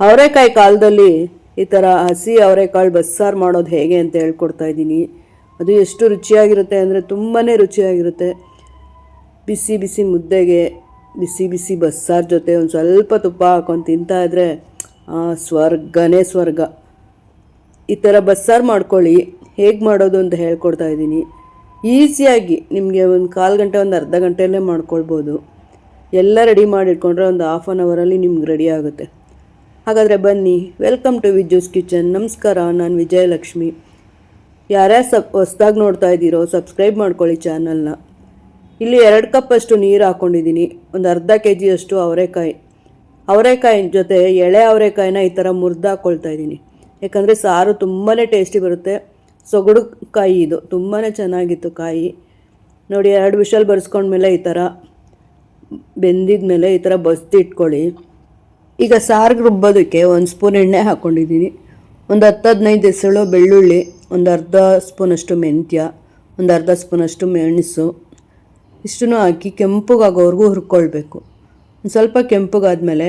ಅವರೆಕಾಯಿ ಕಾಲದಲ್ಲಿ ಈ ಥರ ಹಸಿ ಅವರೆಕಾಳು ಬಸ್ಸಾರು ಮಾಡೋದು ಹೇಗೆ ಅಂತ ಹೇಳ್ಕೊಡ್ತಾ ಇದ್ದೀನಿ. ಅದು ಎಷ್ಟು ರುಚಿಯಾಗಿರುತ್ತೆ ಅಂದರೆ ತುಂಬಾ ರುಚಿಯಾಗಿರುತ್ತೆ. ಬಿಸಿ ಬಿಸಿ ಮುದ್ದೆಗೆ, ಬಿಸಿ ಬಿಸಿ ಬಸ್ಸಾರು ಜೊತೆ ಒಂದು ಸ್ವಲ್ಪ ತುಪ್ಪ ಹಾಕೊಂಡು ತಿಂತಾ ಆ, ಸ್ವರ್ಗನೇ ಸ್ವರ್ಗ. ಈ ಥರ ಬಸ್ಸಾರು ಮಾಡ್ಕೊಳ್ಳಿ. ಹೇಗೆ ಮಾಡೋದು ಅಂತ ಹೇಳ್ಕೊಡ್ತಾ ಇದ್ದೀನಿ. ಈಸಿಯಾಗಿ ನಿಮಗೆ ಒಂದು ಕಾಲು ಗಂಟೆ, ಒಂದು ಅರ್ಧ ಗಂಟೆಯಲ್ಲೇ ಮಾಡ್ಕೊಳ್ಬೋದು. ಎಲ್ಲ ರೆಡಿ ಮಾಡಿಟ್ಕೊಂಡ್ರೆ ಒಂದು ಹಾಫ್ ಆನ್ ಅವರಲ್ಲಿ ನಿಮ್ಗೆ ರೆಡಿ ಆಗುತ್ತೆ. ಹಾಗಾದರೆ ಬನ್ನಿ. ವೆಲ್ಕಮ್ ಟು ವಿಜ್ಜೂಸ್ ಕಿಚನ್ ನಮಸ್ಕಾರ, ನಾನು ವಿಜಯಲಕ್ಷ್ಮಿ. ಯಾರ್ಯಾರು ಸಬ್, ಹೊಸ್ದಾಗಿ ನೋಡ್ತಾ ಇದ್ದೀರೋ ಸಬ್ಸ್ಕ್ರೈಬ್ ಮಾಡ್ಕೊಳ್ಳಿ ಚಾನಲ್ನ. ಇಲ್ಲಿ ಎರಡು ಕಪ್ಪಷ್ಟು ನೀರು ಹಾಕ್ಕೊಂಡಿದ್ದೀನಿ ಒಂದು ಅರ್ಧ ಕೆ ಜಿಯಷ್ಟು ಅವರೆಕಾಯಿ. ಅವರೆಕಾಯಿ ಜೊತೆ ಎಳೆ ಅವರೆಕಾಯಿನ ಈ ಥರ ಮುರ್ದು ಹಾಕ್ಕೊಳ್ತಾ ಇದ್ದೀನಿ. ಯಾಕಂದರೆ ಸಾರು ತುಂಬಾ ಟೇಸ್ಟಿ ಬರುತ್ತೆ. ಸೊಗಡು ಕಾಯಿ ಇದು. ತುಂಬಾ ಚೆನ್ನಾಗಿತ್ತು ಕಾಯಿ. ನೋಡಿ, ಎರಡು ವಿಷಲ್ ಬರೆಸ್ಕೊಂಡ್ಮೇಲೆ ಈ ಥರ ಬೆಂದಿದ ಮೇಲೆ ಈ ಥರ ಬಸ್ತಿ ಇಟ್ಕೊಳ್ಳಿ ಈಗ ಸಾರಿಗೆ ರುಬ್ಬೋದಕ್ಕೆ ಒಂದು ಸ್ಪೂನ್ ಎಣ್ಣೆ ಹಾಕ್ಕೊಂಡಿದ್ದೀನಿ ಒಂದು ಹತ್ತು ಹದಿನೈದು ಎಸಳು ಬೆಳ್ಳುಳ್ಳಿ, ಒಂದು ಅರ್ಧ ಸ್ಪೂನಷ್ಟು ಮೆಂತ್ಯ, ಒಂದು ಅರ್ಧ ಸ್ಪೂನಷ್ಟು ಮೆಣಸು. ಇಷ್ಟನ್ನು ಹಾಕಿ ಕೆಂಪಗಾಗೋವರೆಗೂ ಹುರ್ಕೊಳ್ಬೇಕು. ಒಂದು ಸ್ವಲ್ಪ ಕೆಂಪಗಾದ್ಮೇಲೆ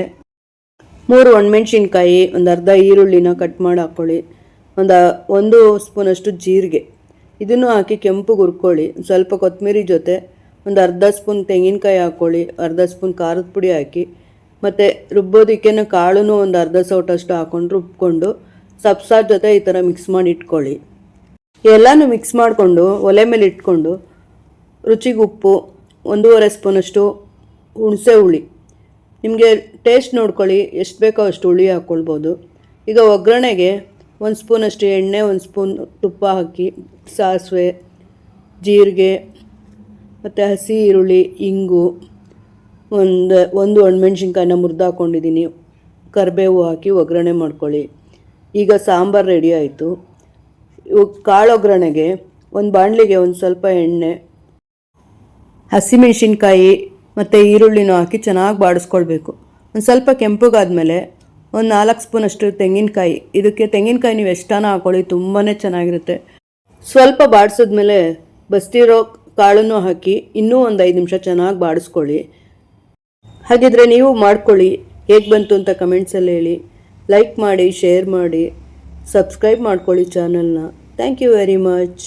ಮೂರು ಒಣಮೆಣ್ಸಿನ್ಕಾಯಿ, ಒಂದು ಅರ್ಧ ಈರುಳ್ಳಿನ ಕಟ್ ಮಾಡಿ ಹಾಕ್ಕೊಳ್ಳಿ ಒಂದು ಒಂದು ಸ್ಪೂನಷ್ಟು ಜೀರಿಗೆ. ಇದನ್ನು ಹಾಕಿ ಕೆಂಪಗೆ ಹುರ್ಕೊಳ್ಳಿ. ಸ್ವಲ್ಪ ಕೊತ್ತಂಬರಿ ಜೊತೆ ಒಂದು ಅರ್ಧ ಸ್ಪೂನ್ ತೆಂಗಿನಕಾಯಿ ಹಾಕ್ಕೊಳ್ಳಿ ಅರ್ಧ ಸ್ಪೂನ್ ಖಾರದ ಪುಡಿ ಹಾಕಿ. ಮತ್ತು ರುಬ್ಬೋದಕ್ಕೇನು ಕಾಳು ಒಂದು ಅರ್ಧ ಸೌಟಷ್ಟು ಹಾಕ್ಕೊಂಡು ರುಬ್ಕೊಂಡು ಸಬ್ಸಾರ್ ಜೊತೆ ಈ ಥರ ಮಿಕ್ಸ್ ಮಾಡಿ ಇಟ್ಕೊಳ್ಳಿ. ಎಲ್ಲನೂ ಮಿಕ್ಸ್ ಮಾಡಿಕೊಂಡು ಒಲೆ ಮೇಲೆ ಇಟ್ಕೊಂಡು ರುಚಿಗೆ ಉಪ್ಪು ಒಂದೂವರೆ ಸ್ಪೂನಷ್ಟು ಹುಣಸೆ ಹುಳಿ. ನಿಮಗೆ ಟೇಸ್ಟ್ ನೋಡ್ಕೊಳ್ಳಿ, ಎಷ್ಟು ಬೇಕೋ ಅಷ್ಟು ಹುಳಿ ಹಾಕ್ಕೊಳ್ಬೋದು ಈಗ ಒಗ್ಗರಣೆಗೆ ಒಂದು ಸ್ಪೂನಷ್ಟು ಎಣ್ಣೆ, ಒಂದು ಸ್ಪೂನ್ ತುಪ್ಪ ಹಾಕಿ, ಸಾಸಿವೆ, ಜೀರಿಗೆ, ಮತ್ತು ಹಸಿ ಈರುಳ್ಳಿ, ಇಂಗು ಒಂದು ಒಂದು ಒಣಮೆಣ್ಸಿನ್ಕಾಯಿನ ಮುರಿದು ಹಾಕ್ಕೊಂಡಿದ್ದೀನಿ ಕರಿಬೇವು ಹಾಕಿ ಒಗ್ಗರಣೆ ಮಾಡ್ಕೊಳ್ಳಿ. ಈಗ ಸಾಂಬಾರು ರೆಡಿ ಆಯಿತು. ಕಾಳು ಒಗ್ಗರಣೆಗೆ ಒಂದು ಬಾಣಲಿಗೆ ಒಂದು ಸ್ವಲ್ಪ ಎಣ್ಣೆ, ಹಸಿಮೆಣಸಿನ್ಕಾಯಿ ಮತ್ತು ಈರುಳ್ಳಿನೂ ಹಾಕಿ ಚೆನ್ನಾಗಿ ಬಾಡಿಸ್ಕೊಳ್ಬೇಕು. ಒಂದು ಸ್ವಲ್ಪ ಕೆಂಪಗಾದ್ಮೇಲೆ ಒಂದು ನಾಲ್ಕು ಸ್ಪೂನಷ್ಟು ತೆಂಗಿನಕಾಯಿ. ಇದಕ್ಕೆ ತೆಂಗಿನಕಾಯಿ ನೀವು ಎಷ್ಟಾನ ಹಾಕೊಳ್ಳಿ ತುಂಬಾ ಚೆನ್ನಾಗಿರುತ್ತೆ. ಸ್ವಲ್ಪ ಬಾಡಿಸಿದ್ಮೇಲೆ ಬಸ್ತಿರೋ ಕಾಳನ್ನು ಹಾಕಿ ಇನ್ನೂ ಒಂದು ಐದು ನಿಮಿಷ ಚೆನ್ನಾಗಿ ಬಾಡಿಸ್ಕೊಳ್ಳಿ. ಹಾಗಿದ್ರೆ ನೀವು ಮಾಡ್ಕೊಳ್ಳಿ. ಹೇಗೆ ಬಂತು ಅಂತ ಕಮೆಂಟ್ಸಲ್ಲಿ ಹೇಳಿ. ಲೈಕ್ ಮಾಡಿ ಶೇರ್ ಮಾಡಿ ಸಬ್ಸ್ಕ್ರೈಬ್ ಮಾಡ್ಕೊಳ್ಳಿ ಚಾನಲ್ನ ಥ್ಯಾಂಕ್ ಯು ವೆರಿ ಮಚ್